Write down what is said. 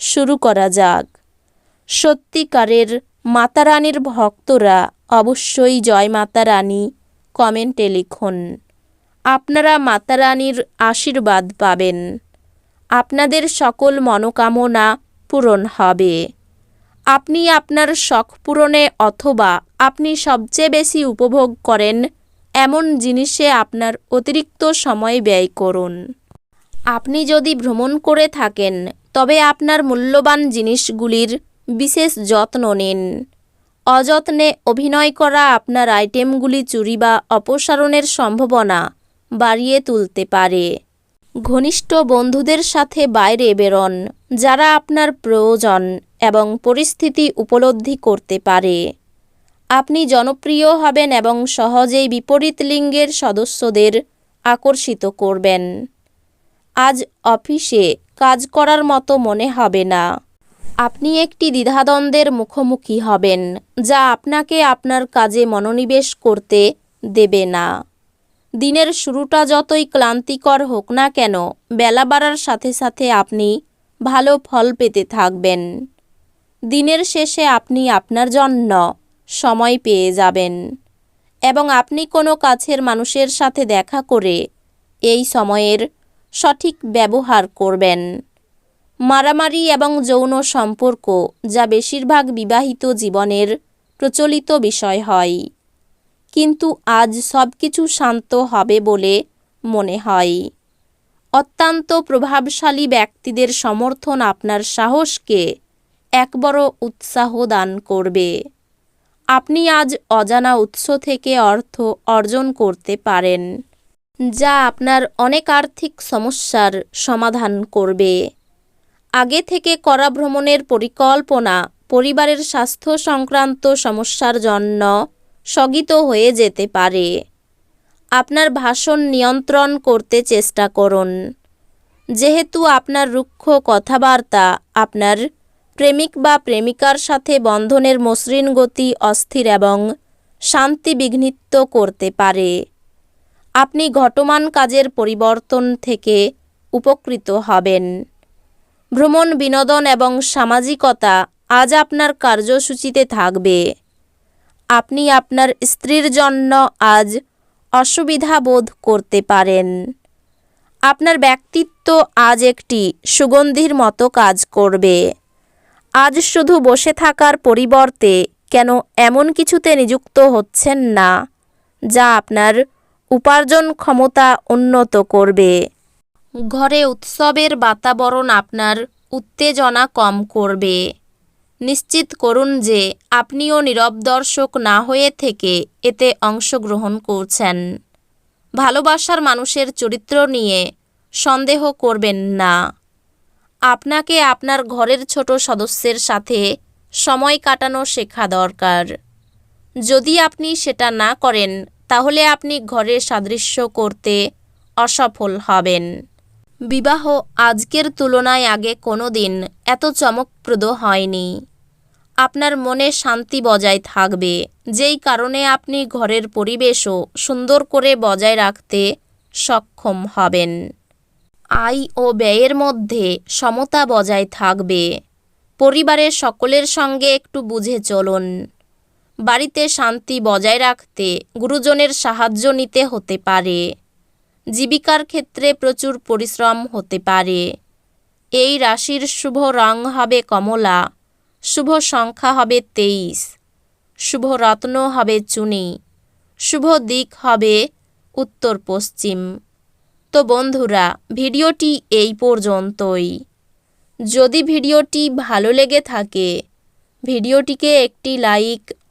শুরু করা যাক। সত্যিকারের মাতা রানীর ভক্তরা অবশ্যই জয় মাতা রানী কমেন্টে লিখুন। আপনারা মাতা রানীর আশীর্বাদ পাবেন। আপনাদের সকল মনোকামনা পূরণ হবে। আপনি আপনার শখ পূরণে অথবা আপনি সবচেয়ে বেশি উপভোগ করেন এমন জিনিসে আপনার অতিরিক্ত সময় ব্যয় করুন। আপনি যদি ভ্রমণ করে থাকেন তবে আপনার মূল্যবান জিনিসগুলির বিশেষ যত্ন নিন। অযত্নে অভিনয় করা আপনার আইটেমগুলি চুরি বা অপসারণের সম্ভাবনা বাড়িয়ে তুলতে পারে। ঘনিষ্ঠ বন্ধুদের সাথে বাইরে বেরোন, যারা আপনার প্রয়োজন এবং পরিস্থিতি উপলব্ধি করতে পারে। আপনি জনপ্রিয় হবেন এবং সহজেই বিপরীত লিঙ্গের সদস্যদের আকর্ষিত করবেন। আজ অফিসে কাজ করার মতো মনে হবে না। আপনি একটি দ্বিধাদ্বন্দ্বের মুখোমুখি হবেন, যা আপনাকে আপনার কাজে মনোনিবেশ করতে দেবে না। দিনের শুরুটা যতই ক্লান্তিকর হোক না কেন, বেলা বাড়ার সাথে সাথে আপনি ভালো ফল পেতে থাকবেন। দিনের শেষে আপনি আপনার জন্য সময় পেয়ে যাবেন। এবং আপনি কোনো কাছের মানুষের সাথে দেখা করে এই সময়ের সঠিক ব্যবহার করবেন। মারামারি এবং যৌন সম্পর্ক যা বেশিরভাগ বিবাহিত জীবনের প্রচলিত বিষয় হয়। কিন্তু আজ সব কিছু শান্ত হবে বলে মনে হয়। অত্যন্ত প্রভাবশালী ব্যক্তিদের সমর্থন আপনার সাহসকে এক বড় উৎসাহ দান করবে। আপনি আজ অজানা উৎস থেকে অর্থ অর্জন করতে পারেন। যা আপনার অনেক আর্থিক সমস্যার সমাধান করবে। আগে থেকে করা ভ্রমণের পরিকল্পনা পরিবারের স্বাস্থ্য সংক্রান্ত সমস্যার জন্য স্থগিত হয়ে যেতে পারে। আপনার ভাষণ নিয়ন্ত্রণ করতে চেষ্টা করুন। যেহেতু আপনার রুক্ষ কথাবার্তা আপনার প্রেমিক বা প্রেমিকার সাথে বন্ধনের মসৃণ গতি অস্থির এবং শান্তি বিঘ্নিত করতে পারে। আপনি ঘটমান কাজের পরিবর্তন থেকে উপকৃত হবেন। ভ্রমণ, বিনোদন এবং সামাজিকতা আজ আপনার কার্যসূচিতে থাকবে। আপনি আপনার স্ত্রীর জন্য আজ অসুবিধা বোধ করতে পারেন। আপনার ব্যক্তিত্ব আজ একটি সুগন্ধির মতো কাজ করবে। আজ শুধু বসে থাকার পরিবর্তে কেন এমন কিছুতে নিযুক্ত হচ্ছেন না, যা আপনার উপার্জন ক্ষমতা উন্নত করবে। ঘরে উৎসবের বাতাবরণ আপনার উত্তেজনা কম করবে। নিশ্চিত করুন যে আপনিও নীরব দর্শক না হয়ে থেকে এতে অংশগ্রহণ করছেন। ভালোবাসার মানুষের চরিত্র নিয়ে সন্দেহ করবেন না। আপনাকে আপনার ঘরের ছোট সদস্যের সাথে সময় কাটানো শেখা দরকার। যদি আপনি সেটা না করেন তাহলে আপনি ঘরের সাদৃশ্য করতে অসফল হবেন। বিবাহ আজকের তুলনায় আগে কোনো দিন এত চমকপ্রদ হয়নি। আপনার মনে শান্তি বজায় থাকবে, যেই কারণে আপনি ঘরের পরিবেশও সুন্দর করে বজায় রাখতে সক্ষম হবেন। আয় ও ব্যয়ের মধ্যে সমতা বজায় থাকবে। পরিবারের সকলের সঙ্গে একটু বুঝে চলুন। বাড়িতে শান্তি বজায় রাখতে গুরুজনের সাহায্য নিতে হতে পারে। জীবিকার ক্ষেত্রে প্রচুর পরিশ্রম হতে পারে। এই রাশির শুভ রং হবে কমলা, শুভ সংখ্যা হবে তেইশ, শুভ রত্ন হবে চুনি, শুভ দিক হবে উত্তর পশ্চিম। তো বন্ধুরা, ভিডিওটি এই পর্যন্তই। যদি ভিডিওটি ভালো লেগে থাকে, ভিডিওটিকে একটি লাইক